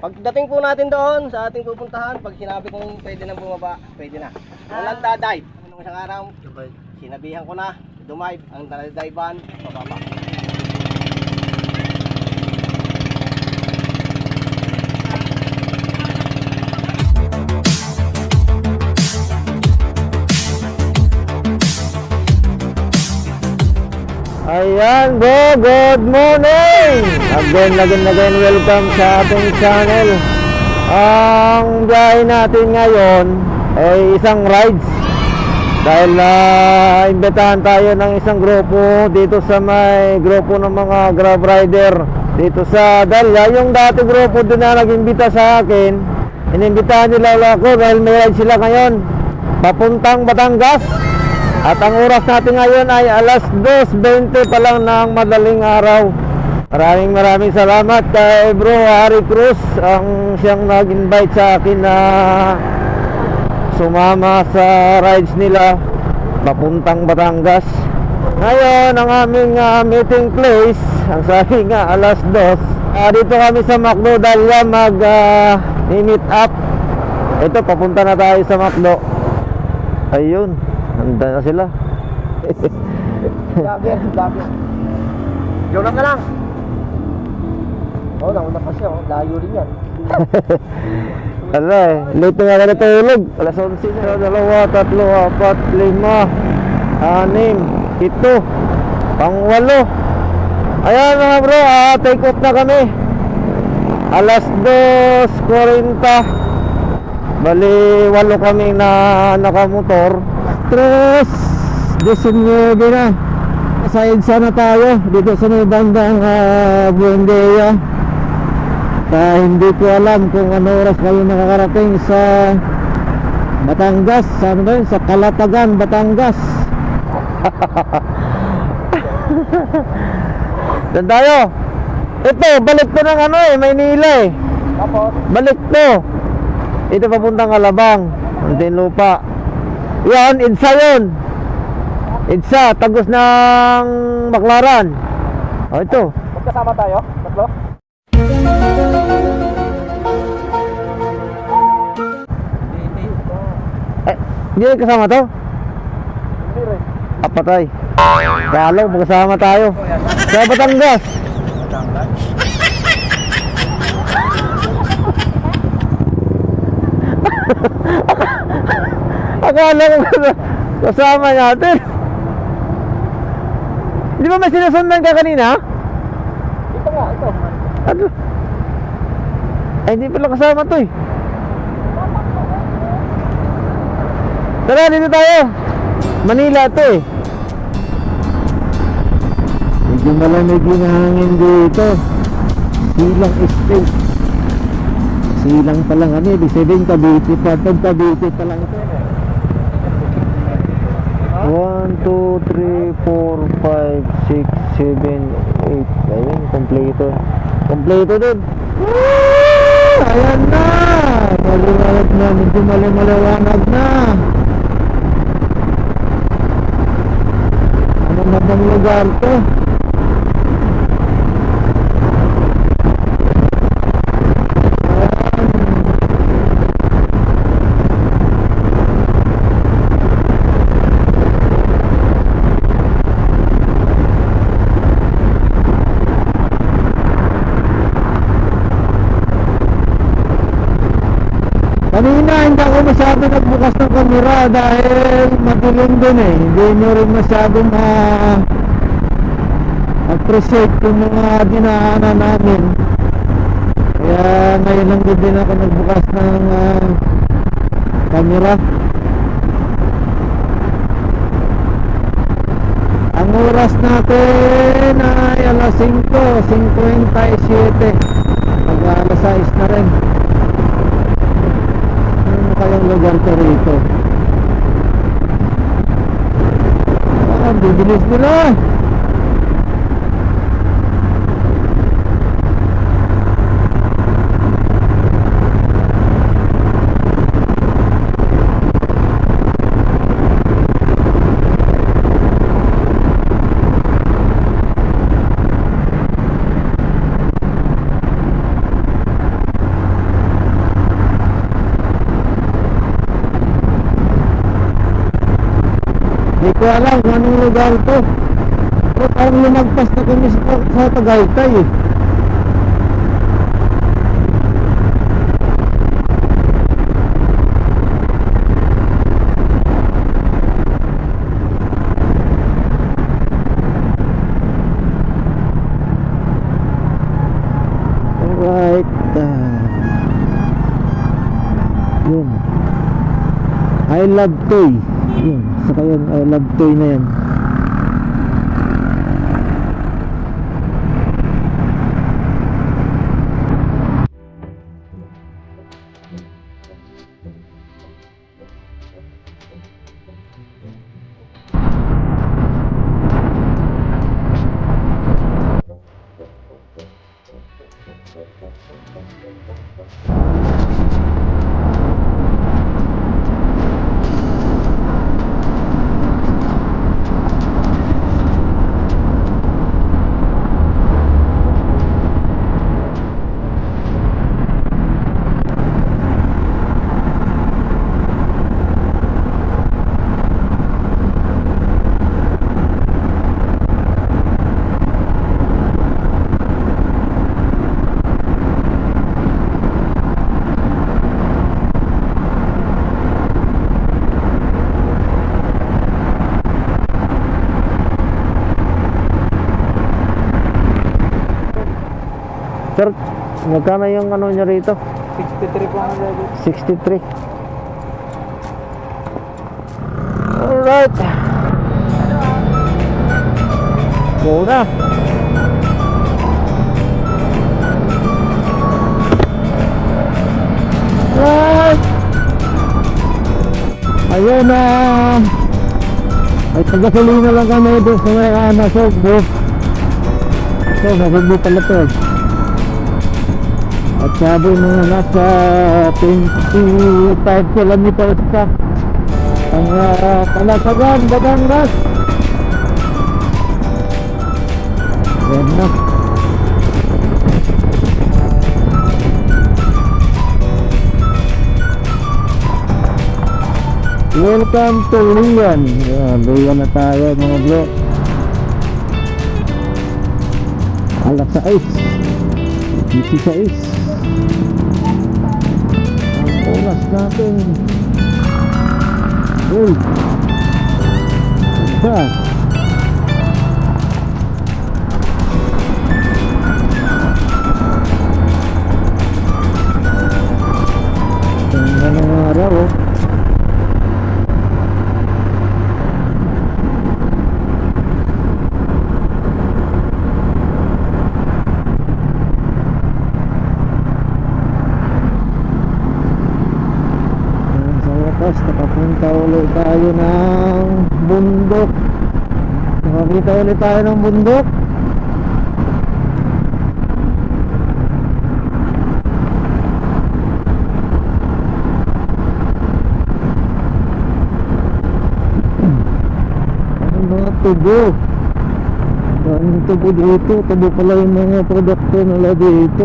Pagdating po natin doon sa ating pupuntahan, pag sinabi kong pwede nang bumaba, pwede na. Walang dadive. Nung isang araw, sinabihan ko na, dumive, ang dadivean, pababa. Ayan bro, good morning! Again, again, again, welcome sa ating channel. Ang biyahe natin ngayon ay isang rides. Dahil na imbitahan tayo ng isang grupo dito sa may grupo ng mga grab rider dito sa Dalia. Yung dati grupo din na nag-imbita sa akin, inimbitahan nila ako dahil may ride sila ngayon. Papuntang Batangas. At ang oras natin ngayon ay alas 2.20 pa lang ng madaling araw. Maraming maraming salamat kay Bro Harry Cruz ang siyang nag-invite sa akin na sumama sa rides nila papuntang Batangas. Ngayon ang aming ah, meeting place, ang sabi nga alas 2. Ah, dito kami sa Macdo Dalia mag ah, meet up. Ito papunta na tayo sa Macdo. Ayun, handa na sila. Gabi. Joke lang ka lang. Oh, nauna kasi ako. Layo rin yan. Ala eh, late nga natulog. Alas 11 na. Dalawa, tatlo, apat, lima, anim, ito, pangwalo. Ayan mga bro, ah, take off na kami. Alas 2.40. Bali, walo kami na nakamotor. Stress! 19 na. Sa EDSA na tayo, dito sa may bandang uh, Buendia. Kaya hindi ko alam kung ano oras kayo nakakarating sa Batangas, sa ano ba yun? Sa Kalatagan, Batangas. Doon tayo. Ito, balik to ng ano eh, Maynila eh. Balik to. Ito papuntang Alabang, Muntinlupa. Yan, Idsa yun. Idsa, tagos ng Baklaran. O ito. magkasama tayo? Tatlo? Eh, hindi rin kasama to? Hindi rin. Apatay. Kalo, magkasama tayo. Sa Batangas. Akala ko kasama natin. Di ba may sinusundan ka kanina? Ito nga, ito. Ano? Ay, hindi pala kasama to eh. Tara, dito tayo. Manila to eh. Medyo malamig yung hangin dito. Silang estate. Silang pa lang ano, ibig sabihin Cavite pa. Pag Cavite pa lang ito. 1, 2, 3, 4, 5, 6, 7, 8 Ayun, kompleto. Kompleto Woo! Ayan na! Maliwanag na, medyo maliwanag na. Ano na bang lugar to? Kanina hindi ako masyado nagbukas ng kamera dahil madilim din eh. Hindi nyo rin masyado ma appreciate yung mga dinaanan namin. Kaya ngayon lang din, ako nagbukas ng ah, kamera. Ang oras natin ay alas 5, 57. Mag alas 6 na rin. Lugar to rito? Ah, bibilis nila. Alam kung anong lugar to. Pero parang lumagpas na kami sa, sa Tagaytay eh. Ah. I love toy. Yun. Yun, I love toy na yan. Sir, magkano yung ano nyo rito? 63 po ang level. 63. Alright. Go na. Right. Ayun na. Ay, pagasolina lang kami doon sa may ano, Sogbo. So, nagagbo pala to. At sabi mo nasa 25 kilometers ka ang uh, Kalasagan, Batangas. Yan na. Welcome to Lian. Yan, Lian na tayo mga bro. Alas 6. 16. Ang oras natin. Uy. Isa. Nakakita ulit tayo ng bundok. Ang mga tubo. Daming tubo dito. Tubo pala yung mga produkto nila dito.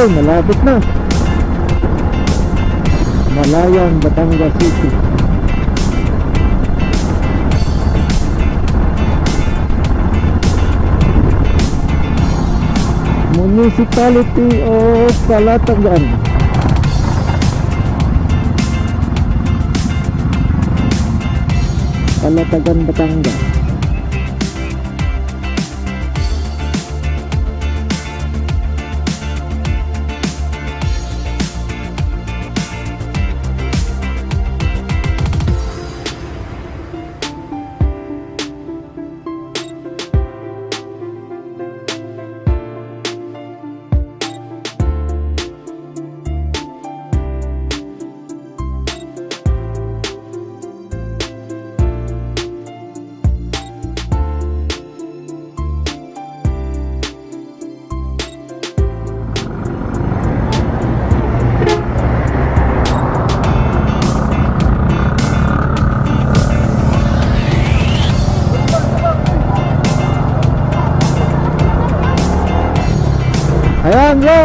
Ay, malapit na. Malayan, Batangas City. Municipality of Calatagan. Calatagan, Batangas.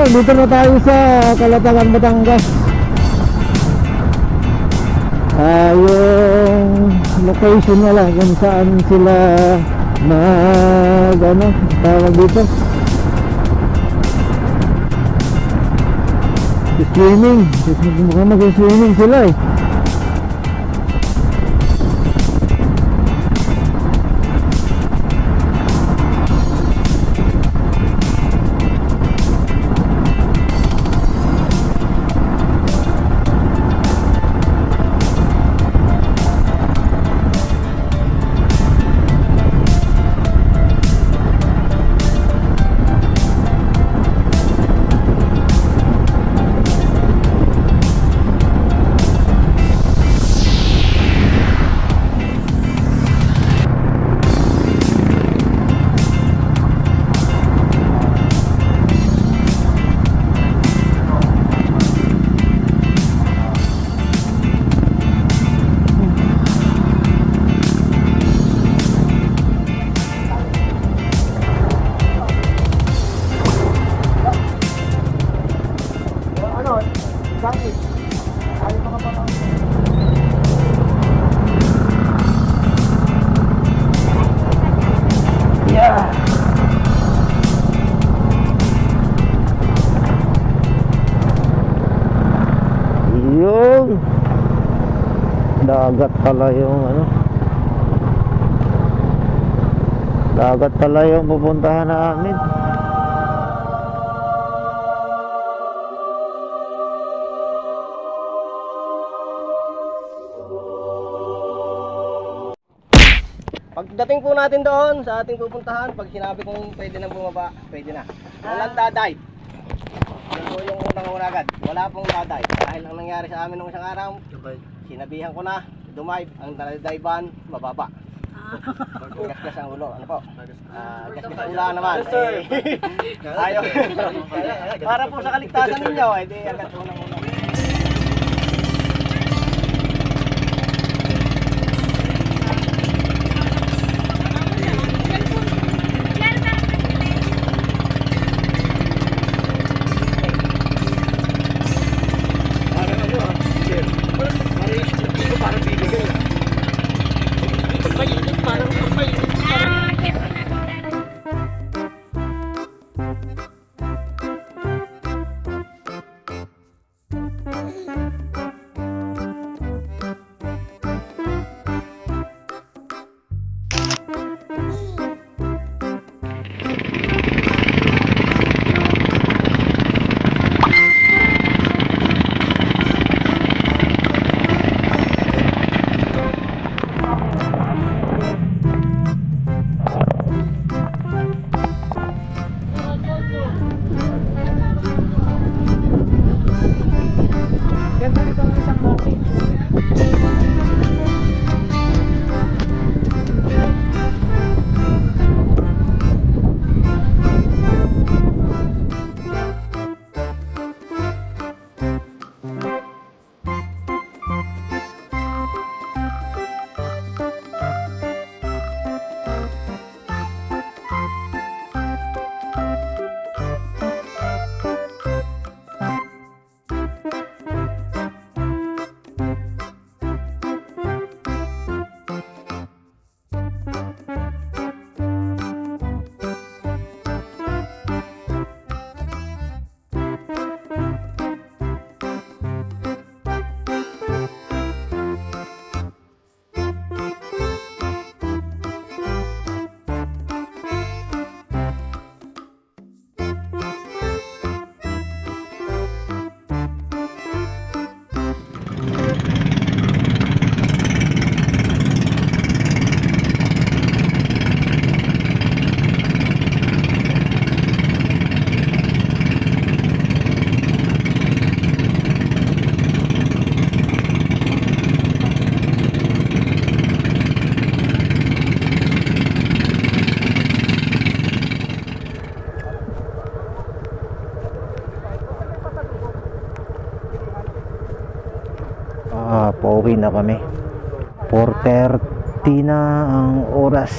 Ayan dito na tayo sa Calatagan, Batangas. Ah, yung location na lang kung saan sila mag ano, tawag dito. Swimming. Mukhang mag-swimming sila eh. Dagat pala yung ano. Dagat pala yung pupuntahan namin. Pagdating po natin doon sa ating pupuntahan, pag sinabi kong pwede na bumaba, pwede na. Walang dadive. Yan po yung una agad. Wala pong dadive. Dahil ang nangyari sa amin nung isang araw, sinabihan ko na, dumive, ang dadivean, mababa. Gasgas ang ulo. Ano po? Ah, gasgas ang ulo naman. Eh, ayaw. Para po sa kaligtasan ninyo, eh, di agad unang kami. 4.30 na ang oras.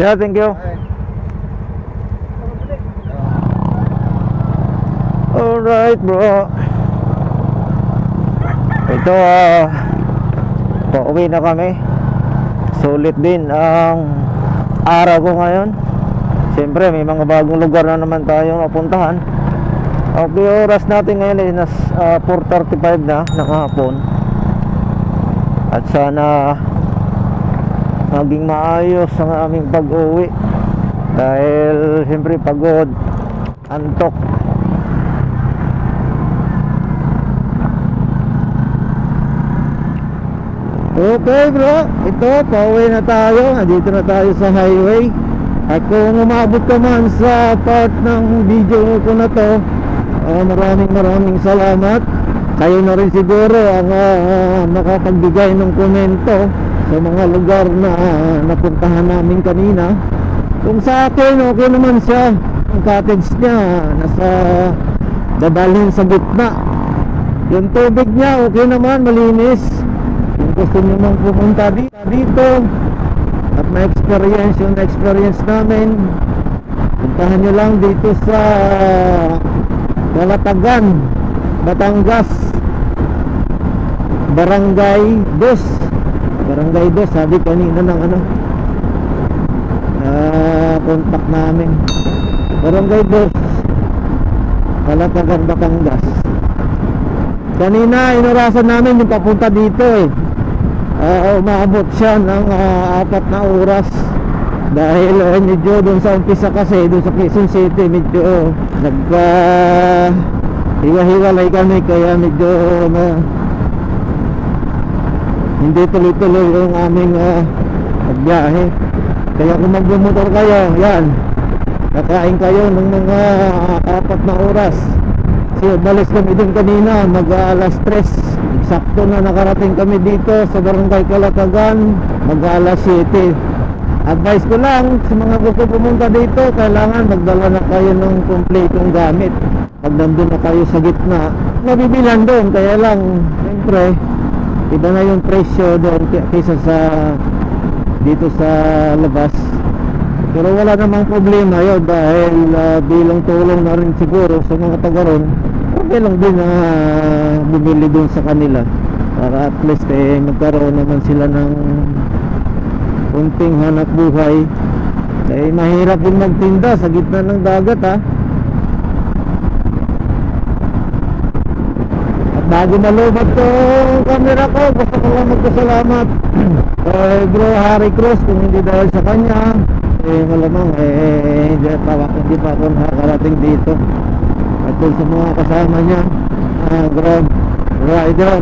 Yeah thank you. Alright bro. Ito ah pauwi na kami. Sulit din ang araw ko ngayon. Siyempre may mga bagong lugar na naman tayong napuntahan ang oras natin ngayon ay nas ah, 4.35 na ng hapon at sana maging maayos ang aming pag-uwi. Dahil siyempre pagod antok. Okay bro, ito pauwi na tayo. Nandito na tayo sa highway. At kung umabot ka man sa part ng video ko na to ah, Maraming maraming salamat. Kayo na rin siguro ang ah, nakapagbigay ng komento Sa mga lugar na ah, napuntahan namin kanina. Kung sa akin, okay naman siya. Ang cottage niya nasa dadalhin sa gitna. Yung tubig niya okay naman, malinis. Kung gusto nyo mang pumunta di- dito at ma-experience yung experience namin puntahan nyo lang dito sa Galatagan Batangas Barangay Dos. Barangay Dos sabi kanina ng ano ah contact namin. Barangay Dos Galatagan Batangas. Kanina inurasan namin yung papunta dito eh. Ah, umabot siya ng ah, apat na oras dahil eh, medyo doon sa umpisa kasi doon sa Quezon City medyo nagka hiwa-hiwalay kami kaya medyo na hindi tuloy-tuloy yung aming ah, pagbiyahe. Kaya kung magbumotor kayo yan kakain kayo ng mga apat na oras. Kasi balis kami din kanina mag alas 3 sakto na nakarating kami dito sa barangay Kalatagan mag alas 7 advice ko lang sa mga gusto pumunta dito kailangan magdala na kayo ng kompletong gamit. Pag nandun na kayo sa gitna mabibilan doon. Kaya lang siyempre iba na yung presyo doon kaysa sa dito sa labas. Pero wala namang problema yun dahil ah, bilang tulong na rin siguro sa mga taga ron okay lang din na bumili dun sa kanila. Para at least eh magkaroon naman sila ng kunting hanap buhay. Eh mahirap din magtinda sa gitna ng dagat ha? At bago malubad to camera ko. Gusto ko lang magpasalamat. Kay bro Harry Cruz kung hindi dahil sa kanya eh malamang eh hindi pa, hindi pa ako nakakarating dito. At sa mga kasama niya ah, grab rider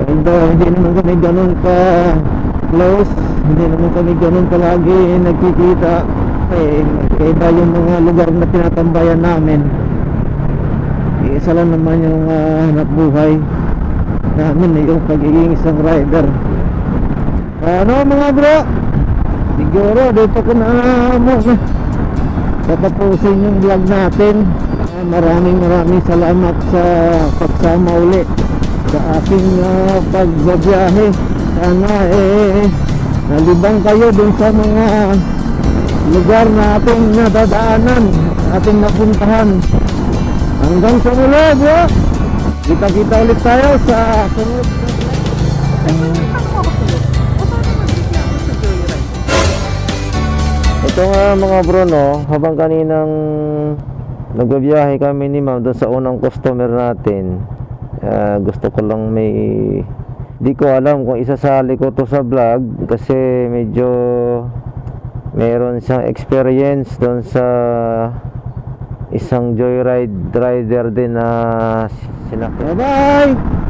although hindi naman kami ganun ka close hindi naman kami ganun palagi nagkikita. Eh kaiba yung mga lugar na tinatambayan namin. Isa lang naman yung ah, hanap namin eh, yung pagiging isang rider. Ano mga bro? Siguro dito ko na muna tatapusin yung vlog natin. Ah, maraming maraming salamat sa pagsama uli sa aking uh, pagbabiyahe sana eh nalibang kayo dun sa mga lugar na ating nadadaanan ating napuntahan hanggang sa muli kita kita ulit tayo sa sunod. Ito nga mga bro no, habang kaninang nagbabiyahe kami ni ma'am doon sa unang customer natin. ah, gusto ko lang may di ko alam kung isasali ko to sa vlog kasi medyo meron siyang experience doon sa isang joyride rider din na sinakyan. Bye bye!